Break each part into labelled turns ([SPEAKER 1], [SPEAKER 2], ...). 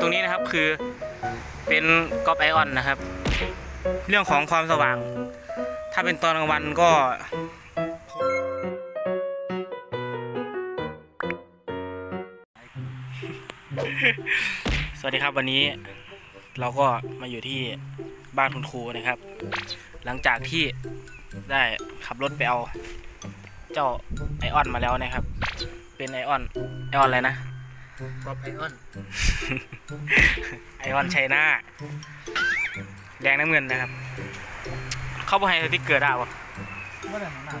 [SPEAKER 1] ตรงนี้นะครับคือเป็นกอล์ฟไอออนนะครับ เรื่องของความสว่าง ถ้าเป็นตอนกลางวันก็สวัสดีครับวันนี้เราก็มาอยู่ที่บ้านคุณครูนะครับ หลังจากที่ได้ขับรถไปเอา เจ้าไอออนมาแล้วนะครับ เป็นไอออนไอออนอะไรนะ
[SPEAKER 2] กรอบไอออน
[SPEAKER 1] ไอออนชัยนาแดงน้ำเงินนะครับ เข้าไปให้สติ๊กเกอร์ได้ปะ
[SPEAKER 2] ว่าแต่หนา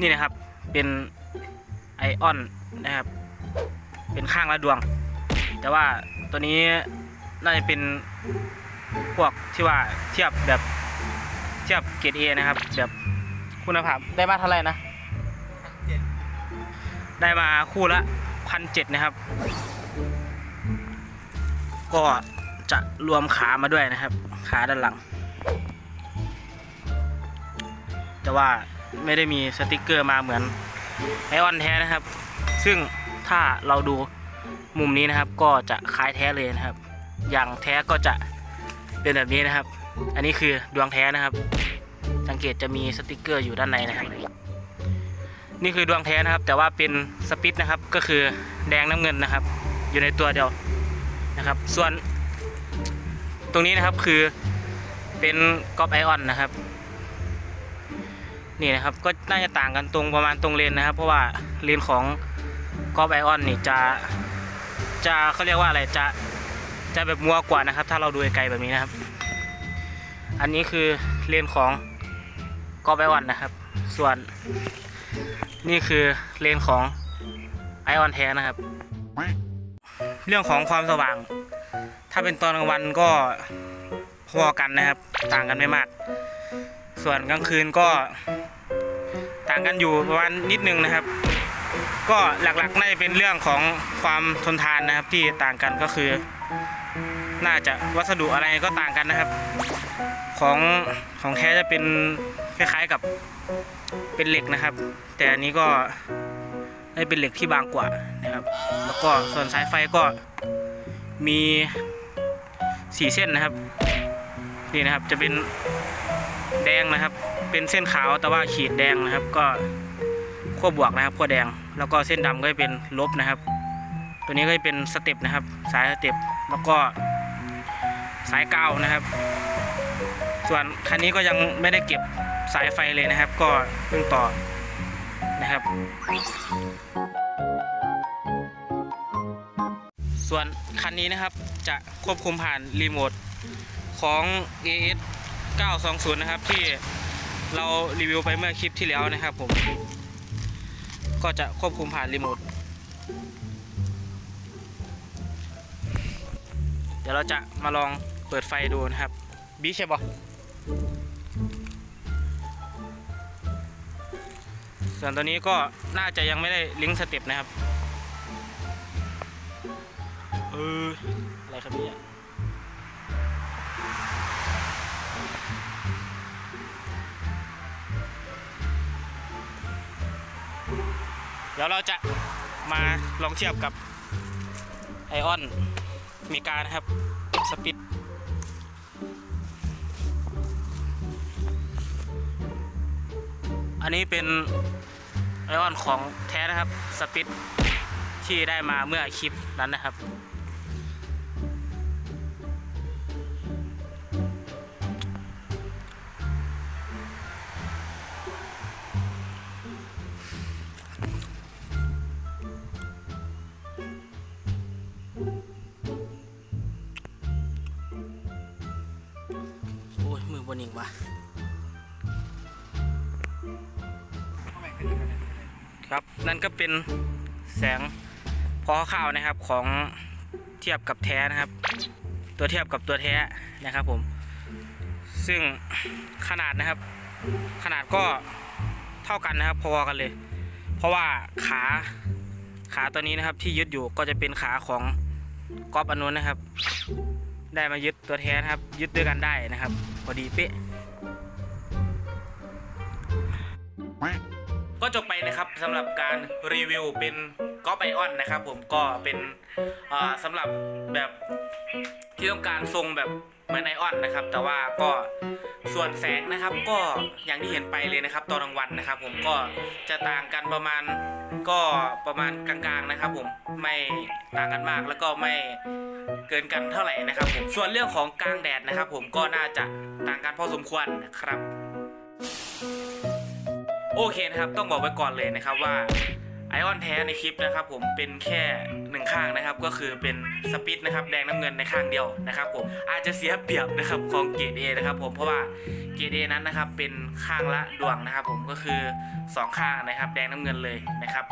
[SPEAKER 1] นี่นะครับ เป็นไอออนนะครับ เป็นข้างละดวง แต่ว่าตัวนี้น่าจะเป็นพวกที่ว่าเทียบแบบเทียบเกรดเอนะครับ แบบ คุณภาพได้มาเท่าไหร่นะ
[SPEAKER 2] พันเจ็ด
[SPEAKER 1] ได้มาคู่ละพันเจ็ดนะครับ ก็จะรวมขามาด้วยนะครับ ขาด้านหลัง แต่ว่าไม่ได้มีสติกเกอร์มาเหมือนไอออนแท้นะครับ ซึ่งถ้าเราดูมุมนี้นะครับ ก็จะคล้ายแท้เลยนะครับ อย่างแท้ก็จะเป็นแบบนี้นะครับ อันนี้คือดวงแท้นะครับ สังเกตจะมีสติกเกอร์อยู่ด้านในนะครับ นี่คือดวงแท้นะครับ แต่ว่าเป็นสปิตนะครับ ก็คือแดงน้ำเงินนะครับ อยู่ในตัวเดียวนะครับ ส่วน ตรงนี้นะครับคือเป็นกอล์ฟไอออนนะครับ นี่นะครับก็น่าจะต่างกันตรงประมาณตรงเลนนะครับ เพราะว่าเลนของกอล์ฟไอออนนี่จะจะเขาเรียกว่าอะไรจะจะแบบมัวกว่านะครับ ถ้าเราดูไกลแบบนี้นะครับ อันนี้คือเลนของ กอล์ฟไอออนนะครับ ส่วนนี่คือเลนของไอออนแท้นะครับ เรื่องของความสว่าง ถ้าเป็นตอนกลางวันก็พอกันนะครับ ต่างกันไม่มาก ส่วนกลางคืนก็ต่างกันอยู่ประมาณนิดนึงนะครับ ก็หลักๆน่าจะเป็นเรื่องของความทนทานนะครับที่ต่างกันก็คือ น่าจะวัสดุอะไรก็ต่างกันนะครับ ของของแท้จะเป็น คล้ายๆกับเป็นเหล็กนะครับ แต่อันนี้ก็ได้เป็นเหล็กที่บางกว่านะครับ แล้วก็ส่วนสายไฟก็มีสีเส้นนะครับนี่นะครับจะเป็นแดงนะครับ เป็นเส้นขาวแต่ว่าขีดแดงนะครับ ก็ขั้วบวกนะครับขั้วแดง แล้วก็เส้นดำก็จะเป็นลบนะครับ ตัวนี้ก็จะเป็นสเต็ปนะครับ สายสเต็ปแล้วก็สายกาวนะครับ ส่วนคันนี้ก็ยังไม่ได้เก็บ สายไฟเลยนะครับ ก็เพิ่งต่อนะครับ ส่วนคันนี้นะครับจะควบคุมผ่านรีโมทของ AS 920 นะครับ ที่เรารีวิวไปเมื่อคลิปที่แล้วนะครับผม ก็จะควบคุมผ่านรีโมทเดี๋ยวเราจะมาลองเปิดไฟดูนะครับ บีใช่ปะ ส่วนตัวนี้ก็น่าจะยังไม่ได้ลิงก์สเต็ปนะครับ เออ อะไรครับเนี่ยเดี๋ยวเราจะมาลองเทียบกับไอออนมีการนะครับ สปิดอันนี้เป็น ไอออนของแท้นะครับสปิดที่ได้มาเมื่อคลิปนั้นนะครับ โอ้ย มือบนอีกว่ะ ครับนั่นก็เป็นแสงพอข้าวนะครับของเทียบกับแท้นะครับ ตัวเทียบกับตัวแท้นะครับผม ซึ่งขนาดนะครับ ขนาดก็เท่ากันนะครับพอกันเลย เพราะว่าขาขาตัวนี้นะครับที่ยึดอยู่ก็จะเป็นขาของกอล์ฟอนนู้นนะครับ ได้มายึดตัวแท้นะครับ ยึดด้วยกันได้นะครับพอดีเป๊ะ ก็จบไปนะครับสำหรับการรีวิวเป็นกอล์ฟไอออนนะครับ ผมก็เป็นอ่าสำหรับแบบที่ต้องการทรงแบบเหมือนไอออนนะครับ แต่ว่าก็ส่วนแสงนะครับก็อย่างที่เห็นไปเลยนะครับ ตอนกลางวันนะครับ ผมก็จะต่างกันประมาณก็ประมาณกลางๆนะครับ ผมไม่ต่างกันมากแล้วก็ไม่เกินกันเท่าไหร่นะครับผมส่วนเรื่องของกลางแดดนะครับ ผมก็น่าจะต่างกันพอสมควรนะครับ โอเคนะครับ ต้องบอกไว้ก่อนเลยนะครับว่าไอออนแท้ในคลิปนะครับผมเป็นแค่หนึ่งข้างนะครับ ก็คือเป็นสปิตนะครับแดงน้ำเงินในข้างเดียวนะครับผมอาจจะเสียเปรียบนะครับของเกรด A นะครับผมเพราะว่าเกรด A นั้นนะครับเป็นข้างละดวงนะครับ ผมก็คือสองข้างนะครับ แดงน้ำเงินเลยนะครับ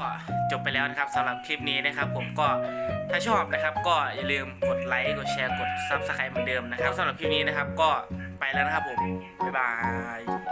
[SPEAKER 1] ก็จบไปแล้วนะครับสำหรับคลิปนี้นะครับ ผมก็ถ้าชอบนะครับ ก็อย่าลืมกดไลค์กดแชร์กดซับสไครต์เหมือนเดิมนะครับสำหรับคลิปนี้นะครับ ก็ไปแล้วนะครับผมบ๊ายบาย